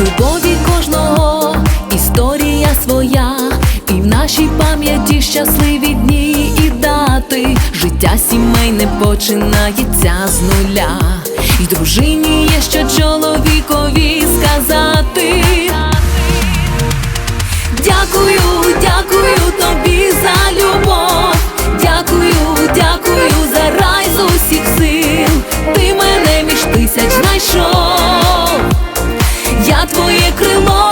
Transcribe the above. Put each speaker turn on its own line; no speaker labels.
Любові кожного історія своя, і в нашій пам'яті щасливі дні. Життя сімейне починається з нуля, і дружині є що чоловікові сказати. Дякую, дякую тобі за любов. Дякую, дякую за рай з усіх сил. Ти мене між тисяч знайшов. Я твоє крило